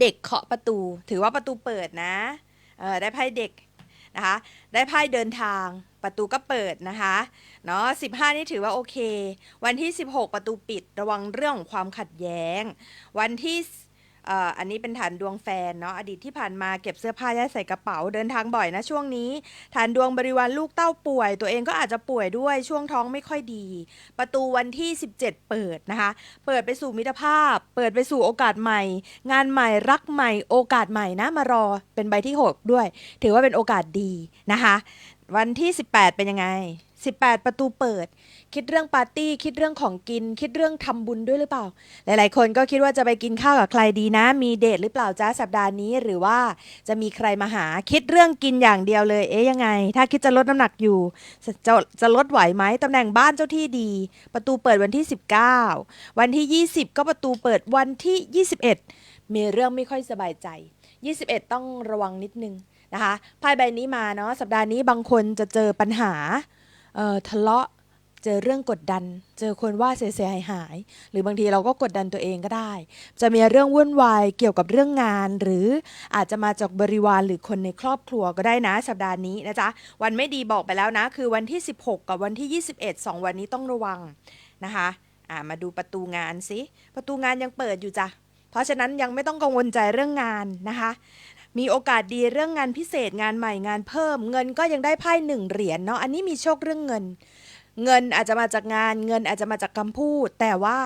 เด็กเคาะประตู ถือว่าประตูเปิดนะเออได้ไพ่เด็กนะคะ ได้ไพ่เดินทาง ประตูก็เปิดนะคะ เนาะ15นี่ถือว่าโอเค วันที่16ประตูปิด ระวังเรื่องของความขัดแย้ง วันที่ เอ่ออันนี้เป็นฐานดวงแฟนเนาะอดีตที่ผ่านมาเก็บเสื้อผ้ายัดใส่กระเป๋าเดินทางบ่อยนะช่วงนี้ ฐานดวงบริวารลูกเต้าป่วย ตัวเองก็อาจจะป่วยด้วยช่วงท้องไม่ค่อยดี ประตูวันที่ 17 เปิดนะคะ เปิดไปสู่มิตรภาพ เปิดไปสู่โอกาสใหม่ งานใหม่รักใหม่ โอกาสใหม่นะมารอเป็นใบที่ 6 ด้วย ถือว่าเป็นโอกาสดีนะคะ วันที่ 18 เป็นยังไง 18 ประตูเปิด คิดเรื่องปาร์ตี้ คิดเรื่องของกิน คิดเรื่องทำบุญด้วยหรือเปล่า หลาย ๆ คนก็คิดว่าจะไปกินข้าวกับใครดีนะ มีเดทหรือเปล่าจ้าสัปดาห์นี้หรือว่าจะมีใครมาหาคิดเรื่องกินอย่างเดียวเลย เอ๊ยยังไง ถ้าคิดจะลดน้ำหนักอยู่ จะจะลดไหวไหมตำแหน่งบ้านเจ้าที่ดี ประตูเปิดวันที่ 19 วันที่ 20 ก็ประตูเปิดวันที่ 21 มีเรื่องไม่ค่อยสบายใจ 21 ต้องระวังนิดนึง นะคะไพ่ใบนี้มาเนาะสัปดาห์นี้บางคนจะเจอปัญหาเอ่อทะเลาะเจอเรื่องกดดัน เจอคนว่าเสียหายหาย หรือบางทีเราก็กดดันตัวเองก็ได้ จะมีเรื่องวุ่นวายเกี่ยวกับเรื่องงาน หรืออาจจะมาจากบริวารหรือคนในครอบครัวก็ได้นะ สัปดาห์นี้นะจ๊ะ วันไม่ดีบอกไปแล้วนะ คือวันที่ 16 กับวันที่ 21 2 วันนี้ต้องระวังนะคะมาดูประตูงานสิ ประตูงานยังเปิดอยู่จ้ะ เพราะฉะนั้นยังไม่ต้องกังวลใจเรื่องงานนะคะ มีโอกาสดีเรื่องงานพิเศษงานใหม่งานเพิ่ม เงินก็ยังได้ไพ่หนึ่งเหรียญเนาะอันนี้มีโชคเรื่องเงิน เงินอาจจะมาจากงาน เงินอาจจะมาจากคำพูด แต่ว่า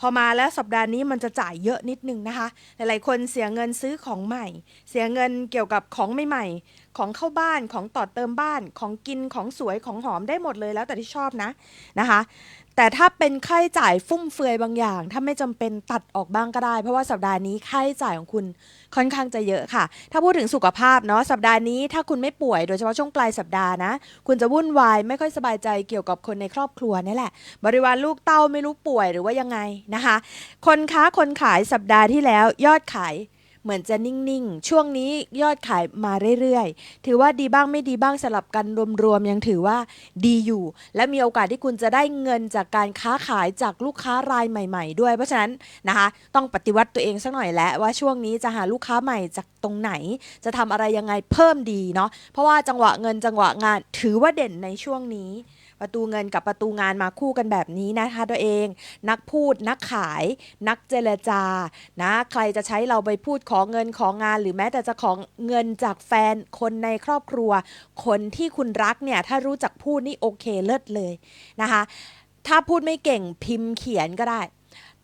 พอมาแล้วสัปดาห์นี้มันจะจ่ายเยอะนิดนึงนะคะ หลายๆ คนเสียเงินซื้อของใหม่ เสียเงินเกี่ยวกับของใหม่ๆของเข้าบ้านของต่อเติมบ้านของกินของสวยของหอมได้หมดเลยแล้วแต่ที่ชอบนะนะคะ แต่ถ้าเป็นค่าใช้จ่ายฟุ่มเฟือยบางอย่าง ถ้าไม่จำเป็นตัดออกบ้างก็ได้ เพราะว่าสัปดาห์นี้ค่าใช้จ่ายของคุณค่อนข้างจะเยอะค่ะ ถ้าพูดถึงสุขภาพเนาะสัปดาห์นี้ถ้าคุณไม่ป่วยโดยเฉพาะช่วงปลายสัปดาห์นะ คุณจะวุ่นวายไม่ค่อยสบายใจเกี่ยวกับคนในครอบครัวนี่แหละ บริวารลูกเต้าไม่รู้ป่วยหรือว่ายังไงนะคะ คนค้าคนขายสัปดาห์ที่แล้วยอดขาย เหมือนจะนิ่งๆ ช่วงนี้ยอดขายมาเรื่อยๆ ถือว่าดีบ้างไม่ดีบ้างสลับกันรวมๆ ยังถือว่าดีอยู่ และมีโอกาสที่คุณจะได้เงินจากการค้าขายจากลูกค้ารายใหม่ ๆ ด้วย เพราะฉะนั้นนะคะต้องปฏิวัติตัวเองสักหน่อยแล้วว่าช่วงนี้จะหาลูกค้าใหม่จากตรงไหน จะทำอะไรยังไงเพิ่มดีเนาะเพราะว่าจังหวะเงินจังหวะงานถือว่าเด่นในช่วงนี้ ประตูเงินกับประตูงานมาคู่กันแบบนี้นะคะตัวเอง นักพูดนักขาย นักเจรจานะใครจะใช้เราไปพูดของเงินของงาน หรือแม้แต่จะของเงินจากแฟนคนในครอบครัว คนที่คุณรักเนี่ยถ้ารู้จักพูดนี่โอเคเลิศเลยนะคะ ถ้าพูดไม่เก่งพิมพ์เขียนก็ได้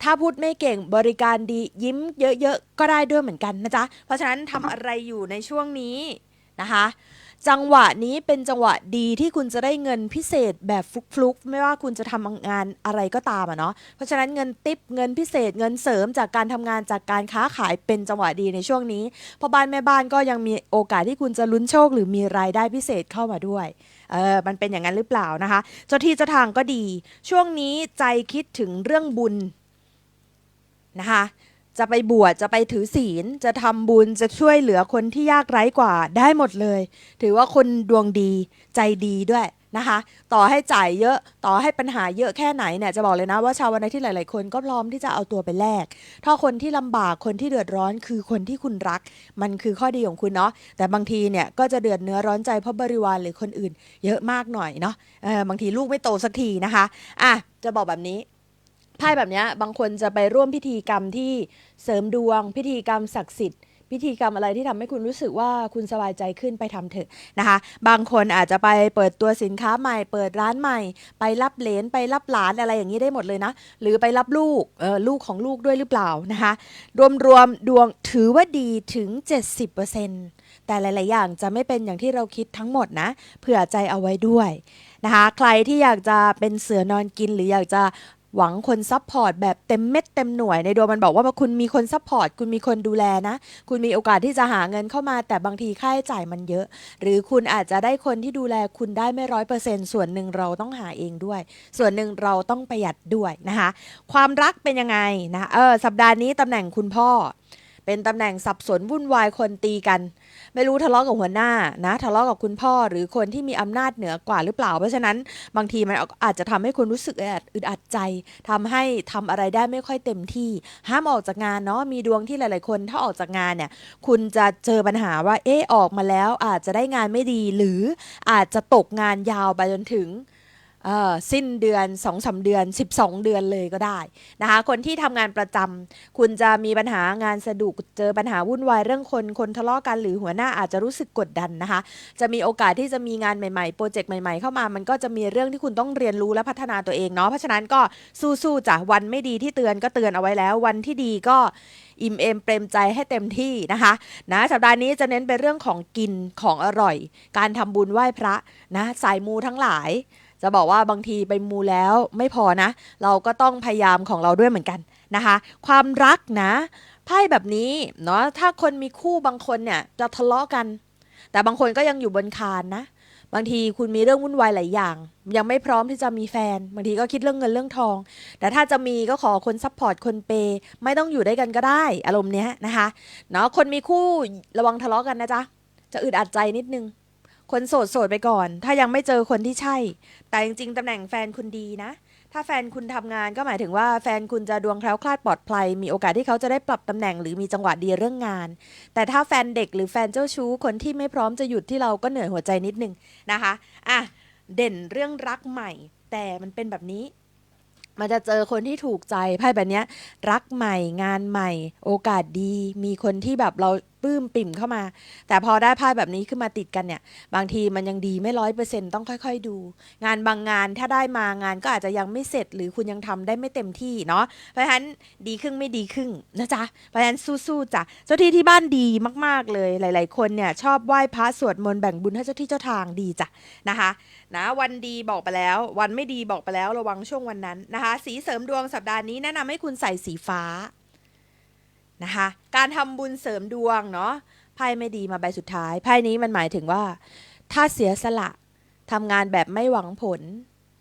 ถ้าพูดไม่เก่งบริการดียิ้มเยอะๆ ก็ได้ด้วยเหมือนกันนะจ๊ะ เพราะฉะนั้นทำอะไรอยู่ในช่วงนี้นะคะ จังหวะนี้เป็นจังหวะดีที่คุณจะได้เงินพิเศษแบบฟลุกๆ ไม่ว่าคุณจะทำงานอะไรก็ตามอะเนาะเพราะฉะนั้นเงินติปเงินพิเศษเงินเสริมจากการทำงานจากการค้าขายเป็นจังหวะดีในช่วงนี้พอบ้านแม่บ้านก็ยังมีโอกาสที่คุณจะลุ้นโชค หรือมีรายได้พิเศษเข้ามาด้วยเออมันเป็นอย่างนั้นหรือเปล่านะคะเจ้าที่เจ้าทางก็ดี ช่วงนี้ใจคิดถึงเรื่องบุญนะคะ จะไปบวชจะไปถือศีล จะทำบุญจะช่วยเหลือคนที่ยากไร้กว่าได้หมดเลย ถือว่าคนดวงดีใจดีด้วยนะคะ ต่อให้จ่ายเยอะต่อให้ปัญหาเยอะแค่ไหนเนี่ยจะบอกเลยนะว่าชาววันาทิตย์หลาย ๆ คนก็พร้อมที่จะเอาตัวไปแลกถ้าคนที่ลำบากคนที่เดือดร้อนคือคนที่คุณรัก มันคือข้อดีของคุณเนาะแต่บางทีเนี่ยก็จะเดือดเนื้อร้อนใจเพราะบริวารหรือคนอื่น เยอะมากหน่อยเนาะเออบางทีลูกไม่โตสักทีนะคะอะจะบอกแบบนี้ ไพ่แบบนี้บางคนจะไปร่วมพิธีกรรมที่เสริมดวง พิธีกรรมศักดิ์สิทธิ์ พิธีกรรมอะไรที่ทำให้คุณรู้สึกว่าคุณสบายใจขึ้นไปทำเถอะนะคะ บางคนอาจจะไปเปิดตัวสินค้าใหม่ เปิดร้านใหม่ ไปรับเหลนไปรับหลานอะไรอย่างนี้ได้หมดเลยนะ หรือไปรับลูกเออลูกของลูกด้วยหรือเปล่านะคะ รวมๆดวงถือว่าดีถึง 70%แต่หลาย ๆ อย่างจะไม่เป็นอย่างที่เราคิดทั้งหมดนะ เผื่อใจเอาไว้ด้วยนะคะ ใครที่อยากจะเป็นเสือนอนกินหรืออยากจะ หวังคนซัพพอร์ตแบบเต็มเม็ดเต็มหน่วยในดวงมันบอกว่าคุณมีคนซัพพอร์ตคุณมีคนดูแลนะ คุณมีโอกาสที่จะหาเงินเข้ามา แต่บางทีค่าใช้จ่ายมันเยอะ หรือคุณอาจจะได้คนที่ดูแลคุณได้ไม่ร้อยเปอร์เซ็นส่วนหนึ่งเราต้องหาเองด้วย ส่วนหนึ่งเราต้องประหยัดด้วยนะคะ ความรักเป็นยังไงนะเออสัปดาห์นี้ตำแหน่งคุณพ่อ เป็นตำแหน่งสับสนวุ่นวายคนตีกัน ไม่รู้ทะเลาะกับหัวหน้านะทะเลาะกับคุณพ่อหรือคนที่มีอำนาจเหนือกว่าหรือเปล่า เพราะฉะนั้นบางทีมันอาจจะทำให้คุณรู้สึกอึดอัดใจทำให้ทำอะไรได้ไม่ค่อยเต็มที่ ห้ามออกจากงานเนาะมีดวงที่หลาย ๆ คนถ้าออกจากงานเนี่ยคุณจะเจอปัญหาว่าเออออกมาแล้วอาจจะได้งานไม่ดีหรืออาจจะตกงานยาวไปจนถึง สิ้นเดือน2อสเดือน 12 เดือนเลยก็ได้นะคะคนที่ทำงานประจำคุณจะมีปัญหางานสะดุกเจอปัญหาวุ่นวายเรื่องคนคนทะเลาะกันหรือหัวหน้าอาจจะรู้สึกกดดันนะคะ จะมีโอกาสที่จะมีงานใหม่ๆ โปรเจกต์ใหม่ๆ เข้ามามันก็จะมีเรื่องที่คุณต้องเรียนรู้และพัฒนาตัวเองเนาะเพราะฉะนั้นก็สู้ๆจ้ะวันไม่ดีที่เตือนก็เตือนเอาไว้แล้ว วันที่ดีก็อิ่มเอมเปรมใจให้เต็มที่นะคะนะสัปดาห์นี้จะเน้นไปเรื่องของกินของอร่อย การทำบุญไหว้พระนะสายมูทั้งหลาย จะบอกว่าบางทีไปมูแล้วไม่พอนะ เราก็ต้องพยายามของเราด้วยเหมือนกันนะคะ ความรักนะไพ่แบบนี้เนาะถ้าคนมีคู่บางคนเนี่ยจะทะเลาะกัน แต่บางคนก็ยังอยู่บนคานนะบางทีคุณมีเรื่องวุ่นวายหลายอย่าง ยังไม่พร้อมที่จะมีแฟน บางทีก็คิดเรื่องเงินเรื่องทอง แต่ถ้าจะมีก็ขอคนซัพพอร์ตคนเปย์ไม่ต้องอยู่ด้วยกันก็ได้ อารมณ์เนี้ยนะคะเนาะคนมีคู่ระวังทะเลาะกันนะจ๊ะจะอึดอัดใจนิดนึง คนโสดโสดไปก่อน ถ้ายังไม่เจอคนที่ใช่ แต่จริงๆตำแหน่งแฟนคุณดีนะ ถ้าแฟนคุณทำงานก็หมายถึงว่าแฟนคุณจะดวงแคล้วคลาดปลอดภัย มีโอกาสที่เขาจะได้ปรับตำแหน่งหรือมีจังหวะดีเรื่องงาน แต่ถ้าแฟนเด็กหรือแฟนเจ้าชู้คนที่ไม่พร้อมจะหยุดที่เราก็เหนื่อยหัวใจนิดนึงนะคะอะเด่นเรื่องรักใหม่ แต่มันเป็นแบบนี้มันจะเจอคนที่ถูกใจไพ่แบบเนี้ยรักใหม่งานใหม่ โอกาสดี มีคนที่แบบเรา ปลื้มปิ่มเข้ามา แต่พอได้ไพ่แบบนี้ขึ้นมาติดกันเนี่ย บางทีมันยังดีไม่ร้อยเปอร์เซ็นต์ต้องค่อย ๆ ดู งานบางงานถ้าได้มางานก็อาจจะยังไม่เสร็จ หรือคุณยังทำได้ไม่เต็มที่เนาะเพราะฉะนั้นดีครึ่งไม่ดีครึ่งนะจ๊ะเพราะฉะนั้นสู้ๆจ้ะเจ้าที่ที่บ้านดีมากๆเลยหลาย ๆ คนเนี่ยชอบไหว้พระสวดมนต์แบ่งบุญให้เจ้าที่เจ้าทางดีจ้ะนะคะนะวันดีบอกไปแล้ว วันไม่ดีบอกไปแล้วระวังช่วงวันนั้นนะคะ สีเสริมดวงสัปดาห์นี้แนะนำให้คุณใส่สีฟ้า นะคะ การทำบุญเสริมดวงเนาะไพ่ไม่ดีมาใบสุดท้ายไพ่นี้มันหมายถึงว่า ถ้าเสียสละทำงานแบบไม่หวังผล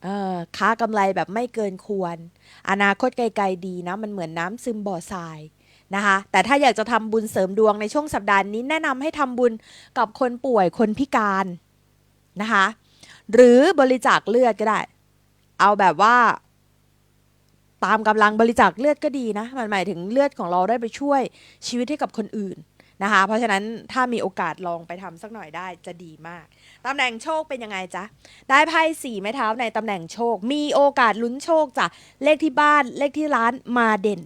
เออค้ากำไรแบบไม่เกินควร อนาคตไกลๆดีนะ มันเหมือนน้ำซึมบ่อทรายนะคะ แต่ถ้าอยากจะทำบุญเสริมดวงในช่วงสัปดาห์นี้แนะนำให้ทำบุญกับคนป่วยคนพิการนะคะ หรือบริจาคเลือดก็ได้ เอาแบบว่า ตามกำลังบริจาคเลือดก็ดีนะ มันหมายถึงเลือดของเราได้ไปช่วยชีวิตให้กับคนอื่นนะคะ เพราะฉะนั้นถ้ามีโอกาสลองไปทำสักหน่อยได้จะดีมากตำแหน่งโชคเป็นยังไงจ๊ะ ได้ไพ่สี่ไม้เท้าในตำแหน่งโชค มีโอกาสลุ้นโชคจ้ะ เลขที่บ้าน เลขที่ร้านมาเด่น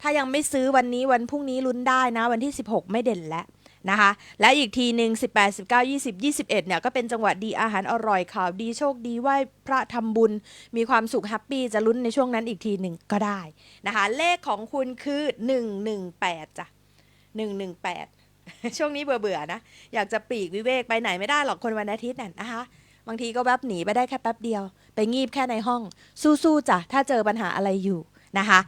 ถ้ายังไม่ซื้อวันนี้วันพรุ่งนี้ลุ้นได้นะ วันที่ 16 ไม่เด่นแล้ว นะคะ และอีกทีหนึ่ง18 19 20 21เนี่ยก็เป็นจังหวะดีอาหารอร่อยข่าวดีโชคดีไหว้พระทำบุญ มีความสุขแฮปปี้จะลุ้นในช่วงนั้นอีกทีหนึ่งก็ได้นะคะ เลขของคุณคือ 118จ้ะ118 ช่วงนี้เบื่อๆนะ อยากจะปลีกวิเวกไปไหนไม่ได้หรอกคนวันอาทิตย์น่ะนะคะบางทีก็แวบหนีไปได้แค่แป๊บเดียว ไปงีบแค่ในห้อง สู้ๆจ้ะถ้าเจอปัญหาอะไรอยู่นะคะ